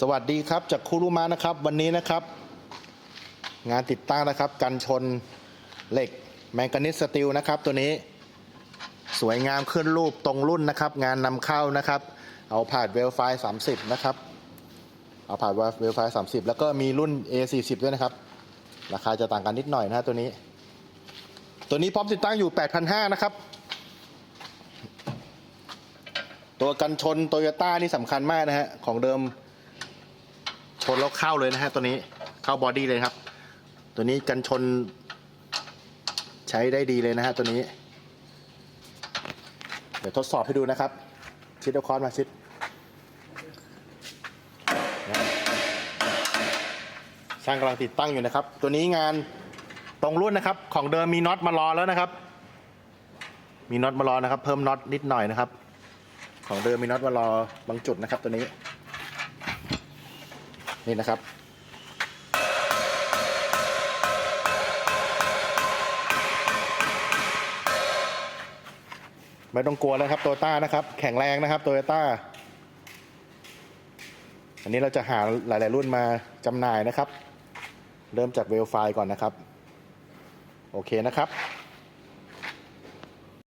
สวัสดีครับจากคูรุมานะครับ วันนี้นะครับ งานติดตั้งนะครับ กันชนเหล็กแมงกานิสสตีลนะครับ ตัวนี้ สวยงามขึ้นรูปตรงรุ่นนะครับ งานนำเข้านะครับ เอาผ่านเวลไฟ30 นะครับ เอาผ่านเวลไฟ30 แล้วก็มีรุ่น A40 ด้วยนะครับ ราคาจะต่างกันนิดหน่อยนะฮะตัวนี้ ตัวนี้พร้อมติดตั้งอยู่ 8,500 นะครับตัวกันชนโตโยต้านี่สำคัญมากนะฮะ ของเดิม ชนแล้วเข้าเลยนะฮะตัวนี้เข้าบอดี้เลยครับ ตัวนี้กันชน ใช้ได้ดีเลยนะฮะตัวนี้ เดี๋ยวทดสอบให้ดูนะครับ ชิดเอาคอนมาชิดช่างกำลังติดตั้งอยู่นะครับ ตัวนี้งานตรงรุ่นนะครับ ของเดิมมีน็อตมารอแล้วนะครับ มีน็อตมารอนะครับ เพิ่มน็อตนิดหน่อยนะครับ ของเดิมมีน็อตมารอบางจุดนะครับ ตัวนี้ นี่นะครับ ไม่ต้องกลัวแล้วครับโตโยต้านะครับ แข็งแรงนะครับโตโยต้าอันนี้เราจะหาหลาย ๆ รุ่นมาจำหน่ายนะครับ เริ่มจากเวลไฟก่อนนะครับ โอเคนะครับ